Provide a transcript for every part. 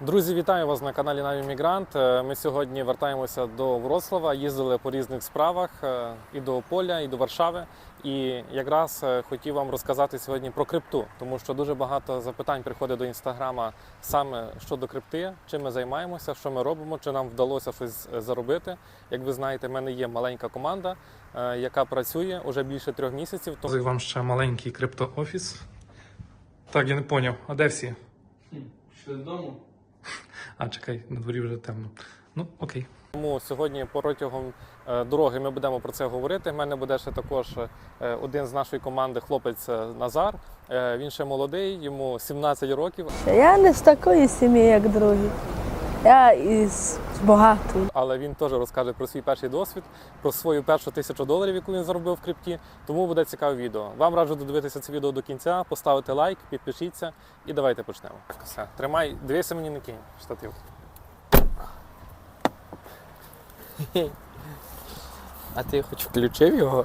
Друзі, вітаю вас на каналі Наві Мігрант. Е, Ми сьогодні вертаємося до Вроцлава, їздили по різних справах е, і до Поля, і до Варшави. І якраз е, хотів вам розказати сьогодні про крипту, тому що дуже багато запитань приходить до інстаграма саме щодо крипти, чим ми займаємося, що ми робимо, чи нам вдалося щось заробити. Як ви знаєте, в мене є маленька команда, яка працює уже більше трьох місяців. Тому вам ще маленький криптоофіс. Так, я не поняв, а де всі? Що додому? А, чекай, на дворі вже темно. Ну, окей. Тому сьогодні протягом е, дороги ми будемо про це говорити. У мене буде ще також е, один з нашої команди, хлопець е, Назар. Він ще молодий, йому 17 років, Я не з такої сім'ї, як другі. Я із багатої. але він теж розкаже про свій перший досвід, про свою першу тисячу доларів, яку він заробив в крипті. Тому буде цікаве відео. Вам раджу додивитися це відео до кінця, поставити лайк, підпишіться і давайте почнемо. Все, тримай, дивися мені не кинь штатив. А ти хоч включив його?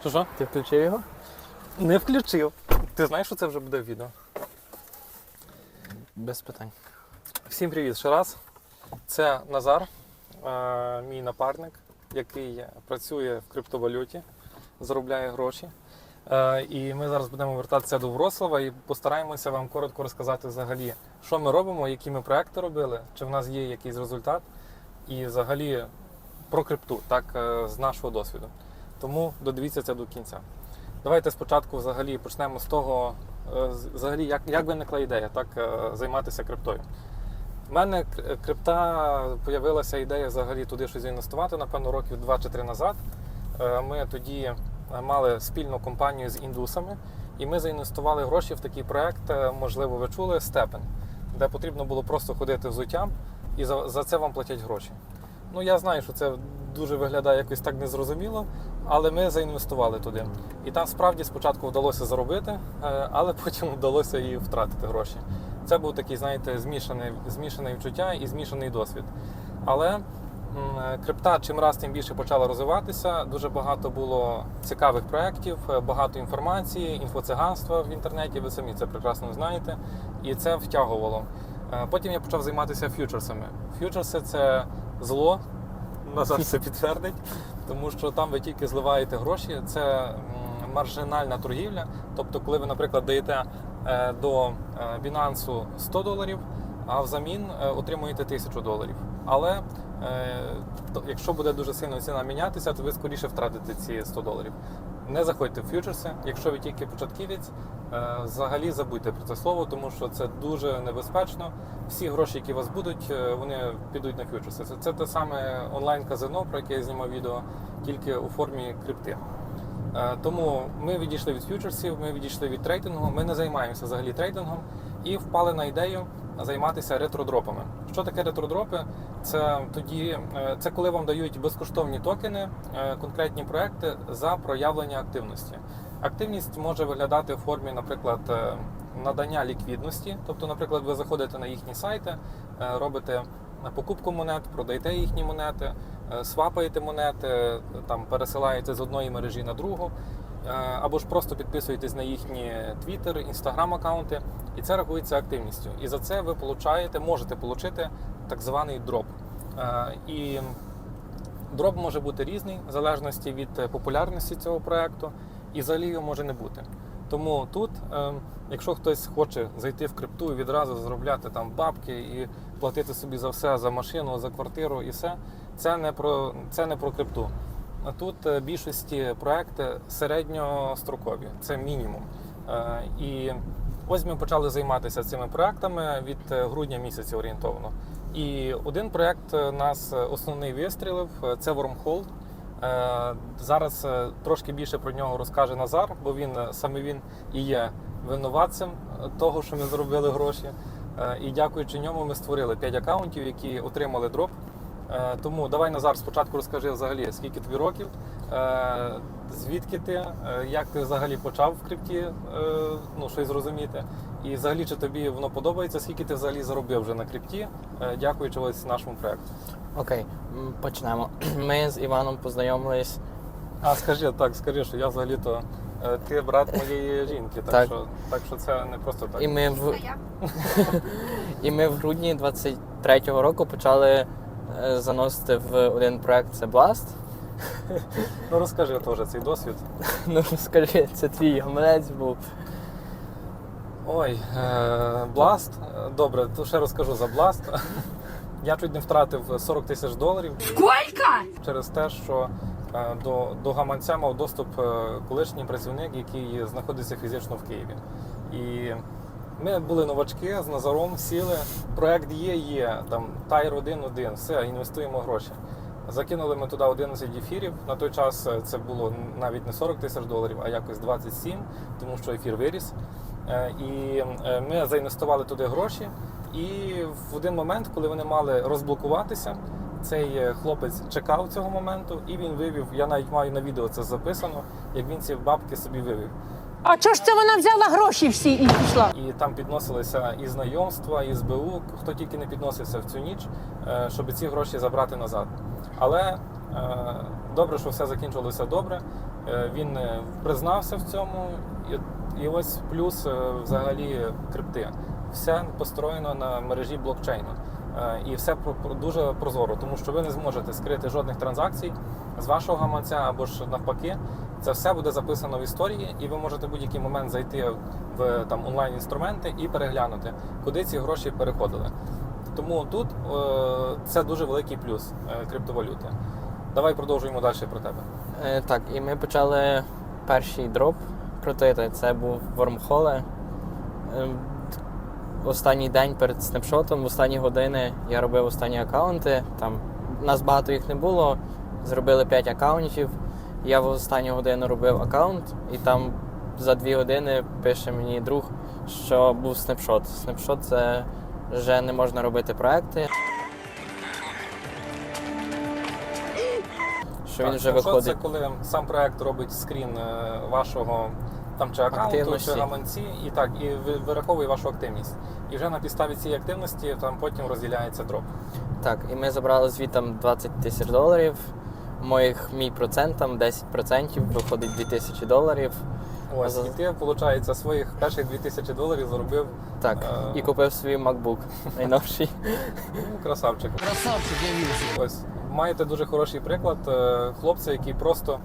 Що що? Ти включив його? Не включив. Ти знаєш, що це вже буде в відео? Без питань. Всім привіт ще раз. Це Назар, е, мій напарник, який працює в криптовалюті, заробляє гроші. Е, І ми зараз будемо вертатися до Вроцлава і постараємося вам коротко розказати взагалі, що ми робимо, які ми проекти робили, чи в нас є якийсь результат, і взагалі про крипту, так е, з нашого досвіду. Тому додивіться це до кінця. Давайте спочатку взагалі почнемо з того, взагалі, як, як виникла ідея так, займатися криптою. У мене крипта з'явилася ідея взагалі туди щось інвестувати, напевно, років 2 чи 3 назад. Е, Ми тоді е, мали спільну компанію з індусами, і ми заінвестували гроші в такий проект, е, можливо, ви чули, Степен, де потрібно було просто ходити взуттям, і за, за це вам платять гроші. Ну, я знаю, що це дуже виглядає якось так незрозуміло, але ми заінвестували туди. І там справді спочатку вдалося заробити, е, але потім вдалося і втратити гроші. Це був такий, знаєте, змішаний, змішаний відчуття і змішаний досвід. Але крипта чим раз тим більше почала розвиватися. Дуже багато було цікавих проєктів, багато інформації, інфоциганства в інтернеті. Ви самі це прекрасно знаєте, і це втягувало. Е, Потім я почав займатися ф'ючерсами. Ф'ючерси це зло. Назар це підтвердить, тому що там ви тільки зливаєте гроші. Це маржинальна торгівля. Тобто, коли ви, наприклад, даєте до е, Binance 100 доларів, а взамін е, отримуєте 1000 доларів. Але е, якщо буде дуже сильно ціна мінятися, то ви скоріше втратите ці 100 доларів. Не заходьте в фьючерси, якщо ви тільки початківець, е, взагалі забудьте про це слово, тому що це дуже небезпечно. Всі гроші, які у вас будуть, е, вони підуть на фьючерси. Це те саме онлайн-казино, про яке я знімав відео, тільки у формі крипти. Е, Тому ми відійшли від фьючерсів, ми відійшли від трейдингу, ми не займаємося взагалі трейдингом і впали на ідею займатися ретродропами. Що таке ретродропи? Це тоді, е, це коли вам дають безкоштовні токени, е, конкретні проекти за проявлення активності. Активність може виглядати в формі, наприклад, надання ліквідності. Тобто, наприклад, ви заходите на їхні сайти, робите покупку монет, продаєте їхні монети, свапаєте монети, там пересилаєте з одної мережі на другу, е, або ж просто підписуєтесь на їхні Twitter, Instagram аккаунти, і це рахується активністю. І за це ви получаєте, можете отримати так званий дроп. Е, І дроп може бути різний в залежності від е, популярності цього проекту, і взагалі його може не бути. Тому тут, е, якщо хтось хоче зайти в крипту і відразу заробляти там бабки і платити собі за все, за машину, за квартиру і все, це не про, це не про крипту. Тут е, більшості проекти середньострокові, це мінімум. Е, І ось ми почали займатися цими проектами від е, грудня місяця орієнтовно. І один проект нас основний вистрілив це. Е, Зараз трошки більше про нього розкаже Назар, бо він саме він і є винуватцем того, що ми заробили гроші. І дякуючи ньому, ми створили 5 акаунтів, які отримали дроп. Е, Тому давай Назар спочатку розкажи взагалі, скільки тобі років, е, звідки ти, е, як ти взагалі почав в крипті ну, щось зрозуміти, і взагалі чи тобі воно подобається, скільки ти взагалі заробив вже на крипті, дякуючи ось нашому проекту. Окей, почнемо. Ми з Іваном познайомились. А скажи так, скажи, що я взагалі-то ти брат моєї жінки, так, Так. що так що це не просто так. І ми в І ми в грудні 23-го року почали заносити в один проект це Blast. Ну розкажи теж цей досвід. Ну скажи, це твій гаманець був. Ой, е, Blast. Е, Добре, то ще розкажу за Blast. Я чуть не втратив 40 тисяч доларів. Через те, що е, до, до гаманця мав доступ е, колишній працівник, який знаходиться фізично в Києві. І ми були новачки з Назаром, сіли. Проект є, є, там Тайр 1-1, все, інвестуємо гроші. Закинули ми туди 11 ефірів. На той час е, це було навіть не 40 тисяч доларів, а якось 27, тому що ефір виріс. Е, І е, ми заінвестували туди гроші. І в один момент, коли вони мали розблокуватися, цей хлопець чекав цього моменту, і він вивів. Я навіть маю на відео це записано, як він ці бабки собі вивів. А чого ж це вона взяла гроші всі і пішла? І там підносилися і знайомства, і СБУ, хто тільки не підносився в цю ніч, е, щоб ці гроші забрати назад. Але е, добре, що все закінчилося добре. Е, Він признався в цьому, і, ось плюс взагалі крипти. Все построєно на мережі блокчейну. І все дуже прозоро, тому що ви не зможете скрити жодних транзакцій з вашого гаманця або ж навпаки. Це все буде записано в історії, і ви можете в будь-який момент зайти в там онлайн інструменти і переглянути, куди ці гроші переходили. Тому тут е, це дуже великий плюс е, криптовалюти. Давай продовжуємо далі про тебе. Е, так, і ми почали перший дроп крутити. Це був Вормхоле. Останній день перед снапшотом, в останні години я робив останні аккаунти. Там нас багато їх не було. Зробили 5 аккаунтів. Я в останню годину робив аккаунт, і там за 2 години пише мені друг, що був снапшот. Снапшот це вже не можна робити проекти. Що він вже виходить. Це коли сам проект робить скрін е, вашого там чи аккаунту, чи гаманці, і так, і вираховує вашу активність. І вже на підставі цієї активності там потім розділяється дроп. Так, і ми забрали звітом 20 тисяч доларів. Моїх мій процент там 10% виходить 2 тисячі доларів. Ось, і ти, виходить, своїх перших 2000 доларів заробив Так, Е. і купив свій MacBook найновший. ну, красавчик. Красавчик, я вірю. Ось маєте дуже хороший приклад е, хлопця, який просто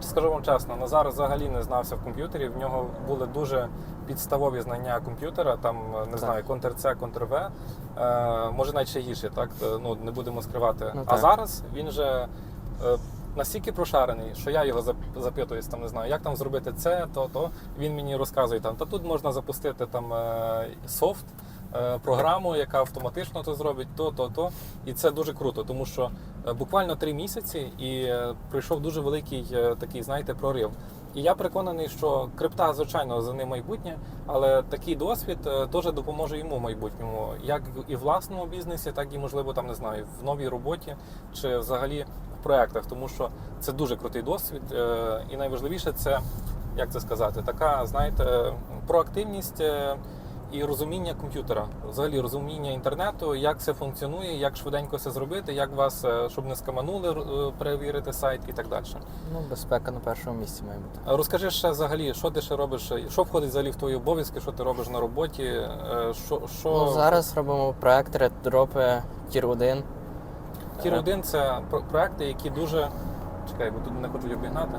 скажу вам чесно, Назар взагалі не знався в комп'ютері. В нього були дуже підставові знання комп'ютера, там е, не Так. знаю, Ctrl-C, Ctrl-V, е, може навіть ще гірше, так ну не будемо скривати. Ну, а зараз він же. Е, Настільки прошарений, що я його зап- запитуюсь, там не знаю, як там зробити це, то то він мені розказує там. Та тут можна запустити там е, софт, е, програму, яка автоматично то зробить, то, то, то. І це дуже круто, тому що буквально три місяці і прийшов дуже великий такий, знаєте, прорив. І я переконаний, що крипта, звичайно, за ним майбутнє, але такий досвід е, теж допоможе йому в майбутньому, як і в власному бізнесі, так і можливо там не знаю, в новій роботі чи взагалі в проектах, тому що це дуже крутий досвід. е, І найважливіше це як це сказати, така, знаєте, проактивність. Е, і розуміння комп'ютера, взагалі розуміння інтернету, як це функціонує, як швиденько це зробити, як вас, е, щоб не скаманули, е, перевірити сайт і так далі. Ну, безпека на першому місці має бути. Розкажи ще взагалі, що ти ще робиш, що входить взагалі в твої обов'язки, що ти робиш на роботі, е, що, що... Ну, зараз робимо проекти, дропи, тір 1. Тір 1 це проекти, які дуже. Чекай, бо тут не хочуть обігнати.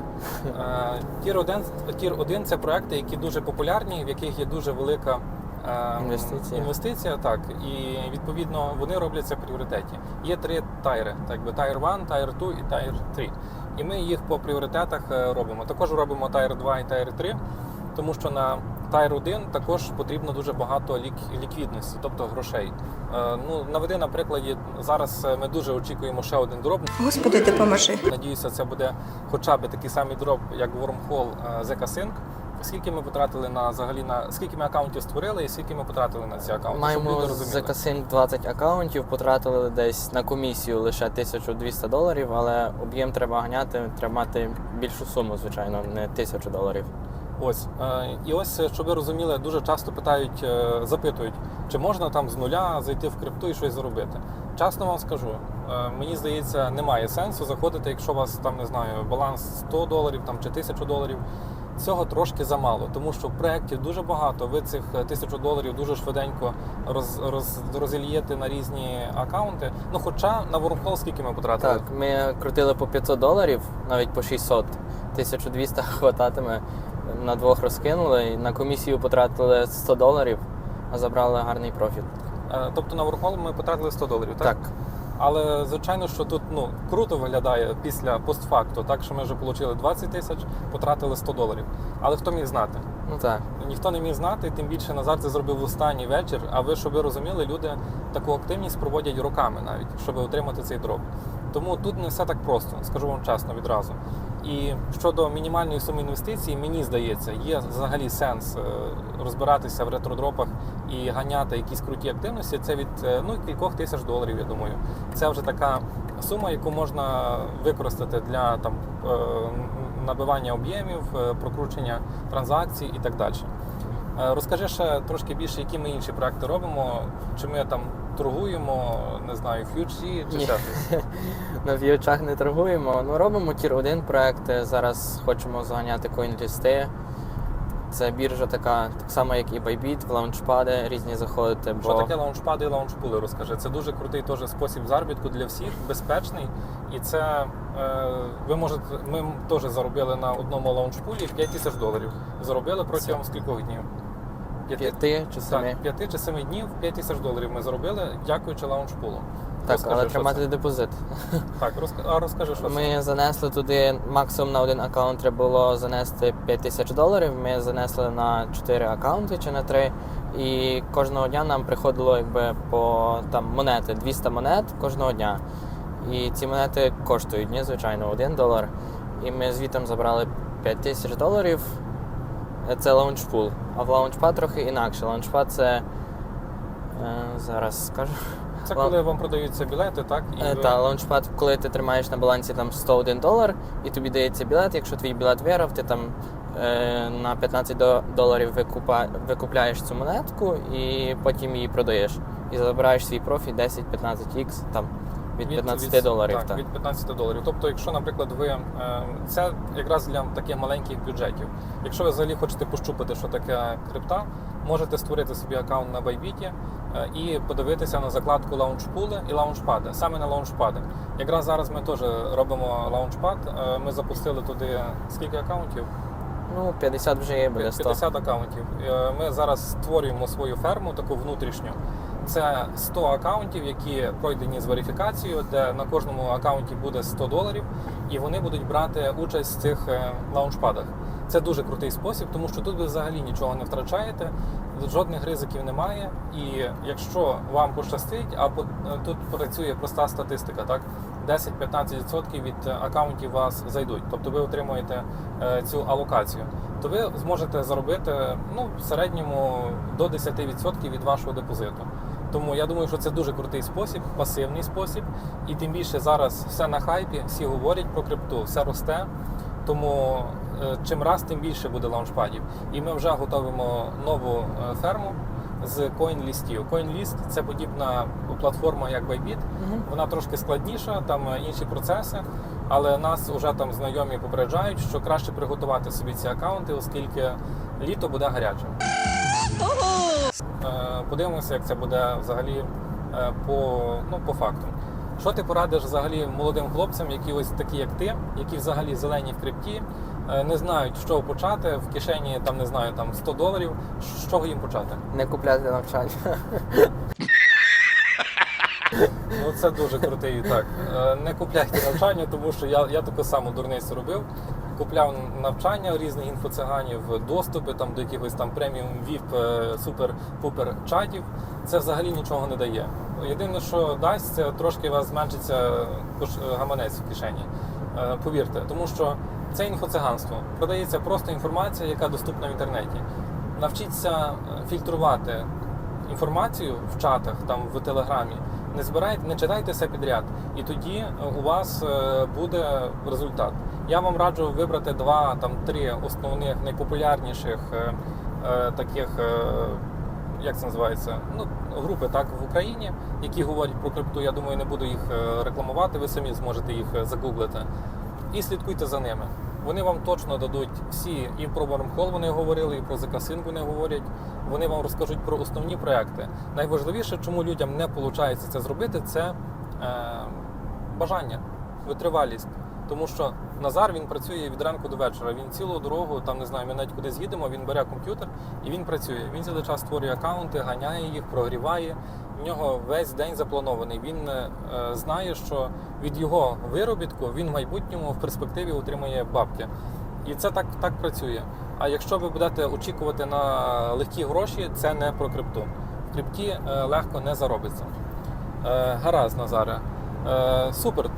Е, Тір 1, Тір 1 це проекти, які дуже популярні, в яких є дуже велика е, Інвестиція. інвестиція, так. І відповідно вони робляться в пріоритеті. Є три тайри, так би Тайр 1, Тайр 2 і Тайр 3. І ми їх по пріоритетах е, робимо. Також робимо Тайр 2 і Тайр 3, тому що на Тайр 1 також потрібно дуже багато лік- ліквідності, тобто грошей. Е, Ну, наведи на прикладі, зараз е, ми дуже очікуємо ще один дроп. Господи, допоможи. Надіюся, це буде хоча б такий самий дроп, як Wormhole е, ZK Sync. Скільки ми потратили на взагалі на скільки ми аккаунтів створили і скільки ми потратили на ці аккаунти? щоб Маємо люди з 20 аккаунтів, потратили десь на комісію лише 1200 доларів, але об'єм треба ганяти, треба мати більшу суму, звичайно, не 1000 доларів. Ось е, і ось, е, щоб ви розуміли, дуже часто питають, е, запитують, чи можна там з нуля зайти в крипту і щось заробити. Чесно вам скажу, е, мені здається, немає сенсу заходити, якщо у вас там не знаю, баланс 100 доларів там чи 1000 доларів. Цього трошки замало, тому що проєктів дуже багато. Ви цих е, тисячу доларів дуже швиденько роз, роз, розільєте на різні акаунти. Ну, хоча на Wormhole скільки ми потратили? Так, ми крутили по 500 доларів, навіть по 600. 1200 хвататиме. На двох розкинули. На комісію потратили 100 доларів, а забрали гарний профіт. Е, Тобто на Wormhole ми потратили 100 доларів, так? Так. Але звичайно, що тут ну круто виглядає після постфакту, так що ми вже отримали 20 тисяч, потратили 100 доларів. Але хто міг знати? Ну так. Ніхто не міг знати, тим більше Назар це зробив в останній вечір. А ви, щоб ви розуміли, люди таку активність проводять роками навіть, щоб отримати цей дроп. Тому тут не все так просто, скажу вам чесно відразу. І щодо мінімальної суми інвестицій, мені здається, є взагалі сенс е, розбиратися в ретродропах і ганяти якісь круті активності. Це від е, ну кількох тисяч доларів, я думаю. Це вже така сума, яку можна використати для там е, набивання об'ємів, прокручення транзакцій і так далі. Е, Розкажи ще трошки більше, які ми інші проекти робимо. Чи ми там торгуємо, не знаю, фьючі чи Ні. ще щось? На в'ючах не торгуємо. Ну, робимо тір 1 проекти. Зараз хочемо заганяти коін-лісти. Це біржа така, так само, як і Bybit, в лаунчпади різні заходити. Бо Що таке лаунчпади і лаунчпули? Розкажи. Це дуже крутий теж спосіб заробітку для всіх, безпечний. І це е, ви можете. Ми теж заробили на одному лаунчпулі 5 тисяч доларів. Заробили протягом скількох днів? П'яти? чи семи. П'яти чи семи днів 5 тисяч доларів ми заробили, дякуючи лаунчпулу. Так, Розкажи, але тримати це? депозит. Так, розка... а розкажи, що це. Ми занесли туди максимум на один аккаунт треба було занести 5 тисяч доларів. Ми занесли на 4 аккаунти чи на 3. І кожного дня нам приходило якби по там монети, 200 монет кожного дня. І ці монети коштують, ні, звичайно, 1 долар. І ми звітом забрали 5 тисяч доларів. Це лаунчпул. А в лаунчпад трохи інакше. Лаунчпад це. Е, зараз скажу. Це коли вам продаються білети, так? І Е, ви- Та лаунчпад, коли ти тримаєш на балансі там 101 долар, і тобі дається білет. Якщо твій білет виграв, ти там е, на 15 доларів викупа, викупляєш цю монетку і потім її продаєш. І забираєш свій профіт 10-15х там від 15 доларів. Так, так. від 15 доларів. Тобто, якщо, наприклад, ви е, це якраз для таких маленьких бюджетів. Якщо ви взагалі хочете пощупати, що таке крипта, можете створити собі аккаунт на Bybit е, і подивитися на закладку лаунчпули і лаунчпади. Саме на лаунчпади. Якраз зараз ми теж робимо лаунчпад. Е, Ми запустили туди скільки аккаунтів? Ну, 50 вже є, буде 100. 50 аккаунтів. Е, Ми зараз створюємо свою ферму, таку внутрішню. Це 100 аккаунтів, які пройдені з верифікацією, де на кожному аккаунті буде 100 доларів, і вони будуть брати участь в цих е, лаунчпадах. Це дуже крутий спосіб, тому що тут ви взагалі нічого не втрачаєте, жодних ризиків немає. І якщо вам пощастить, а е, тут працює проста статистика, так 10-15% від аккаунтів у вас зайдуть, тобто ви отримуєте е, цю алокацію, то ви зможете заробити ну, в середньому до 10% від вашого депозиту. Тому я думаю, що це дуже крутий спосіб, пасивний спосіб, і тим більше зараз все на хайпі, всі говорять про крипту, все росте. Тому е, чим раз, тим більше буде лаунчпадів. І ми вже готуємо нову е, ферму з CoinListів. CoinList – це подібна платформа, як Bybit. Вона трошки складніша, там е, інші процеси, але нас вже там знайомі попереджають, що краще приготувати собі ці аккаунти, оскільки літо буде гарячим. Е, Подивимося, як це буде взагалі е, по, ну, по факту. Що ти порадиш взагалі молодим хлопцям, які ось такі, як ти, які взагалі зелені в крипті, е, не знають, чого почати, в кишені там не знаю, там 100 доларів, з чого їм почати? Не купляти навчання. Ну це дуже крутий так. Не купляйте навчання, тому що я, я таку саму дурницю робив. Купляв навчання різних інфоциганів, доступи там до якихось там преміум віп, супер-пупер чатів. Це взагалі нічого не дає. Єдине, що дасть, це трошки у вас зменшиться кош- гаманець в кишені. Е, Повірте, тому що це інфоциганство. Продається просто інформація, яка доступна в інтернеті. Навчіться е, фільтрувати інформацію в чатах, там в телеграмі. Не збирайте, не читайте все підряд, і тоді е, у вас е, буде результат. Я вам раджу вибрати два, там три основних найпопулярніших е, е, таких, е, як це називається, ну групи так в Україні, які говорять про крипту. Я думаю, не буду їх е, рекламувати. Ви самі зможете їх е, загуглити. І слідкуйте за ними. Вони вам точно дадуть всі і про Wormhole вони говорили, і про ZK-Sync вони говорять. Вони вам розкажуть про основні проекти. Найважливіше, чому людям не виходить це зробити, це е, бажання, витривалість. Тому що Назар він працює від ранку до вечора. Він цілу дорогу, там не знаю, ми навіть куди з'їдемо, він бере комп'ютер і він працює. Він цілий час створює акаунти, ганяє їх, прогріває. В нього весь день запланований. Він е, знає, що від його виробітку він в майбутньому в перспективі отримає бабки. І це так, так працює. А якщо ви будете очікувати на легкі гроші, це не про крипту. В крипті е, легко не заробиться. Е, гаразд, Назаре. Е, супер.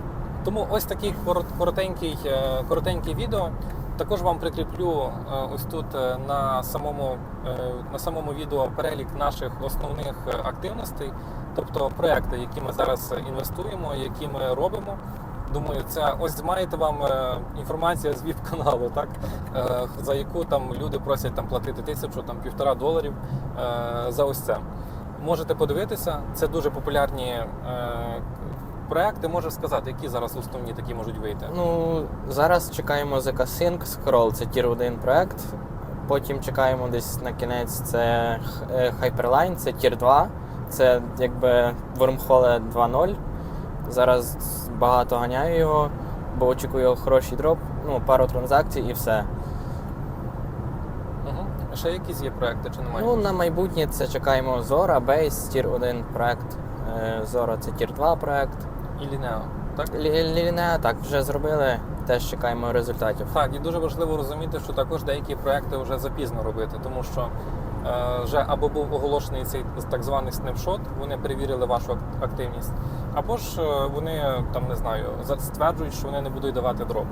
Тому ось такий корот- коротенький, е, коротенький відео. Також вам прикріплю е, ось тут е, на самому, на самому відео перелік наших основних активностей, тобто проекти, які ми зараз інвестуємо, які ми робимо. Думаю, це ось маєте вам інформація з ВІП-каналу, так за яку там люди просять там платити тисячу, там півтора доларів за ось це. Можете подивитися, це дуже популярні проекти. Можеш сказати, які зараз основні такі можуть вийти. Ну, зараз чекаємо ZK Sync Scroll, це Tier 1 проект. Потім чекаємо десь на кінець це е, Hyperline, це Tier 2. Це якби Wormhole 2.0. Зараз багато ганяю його, бо очікую хороший дроп, ну, пару транзакцій і все. Угу. Ще якісь є проекти чи немає? Ну, на майбутнє це чекаємо Zora, Base, Tier 1 проект. Е, Zora це Tier 2 проект. І Лінео, так? Лінеа так вже зробили, теж чекаємо результатів. Так, і дуже важливо розуміти, що також деякі проекти вже запізно робити, тому що е, вже або був оголошений цей так званий снапшот, вони перевірили вашу активність, або ж е, вони там не знаю, стверджують, що вони не будуть давати дроп.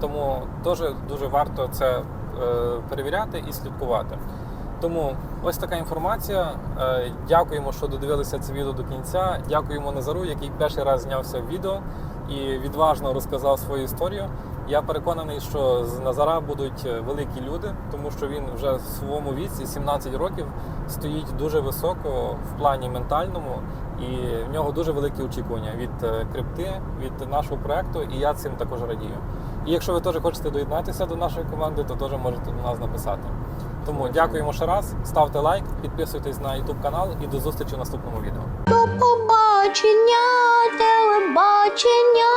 Тому теж дуже варто це е, перевіряти і слідкувати. Тому ось така інформація. Е, Дякуємо, що додивилися це відео до кінця. Дякуємо Назару, який перший раз знявся в відео і відважно розказав свою історію. Я переконаний, що з Назара будуть е, великі люди, тому що він вже в своєму віці, 17 років, стоїть дуже високо в плані ментальному, і в нього дуже великі очікування від е, крипти, від нашого проекту, і я цим також радію. І якщо ви теж хочете доєднатися до нашої команди, то теж можете до нас написати. Тому дякуємо ще раз, ставте лайк, підписуйтесь на YouTube канал і до зустрічі в наступному відео. До побачення, телебачення.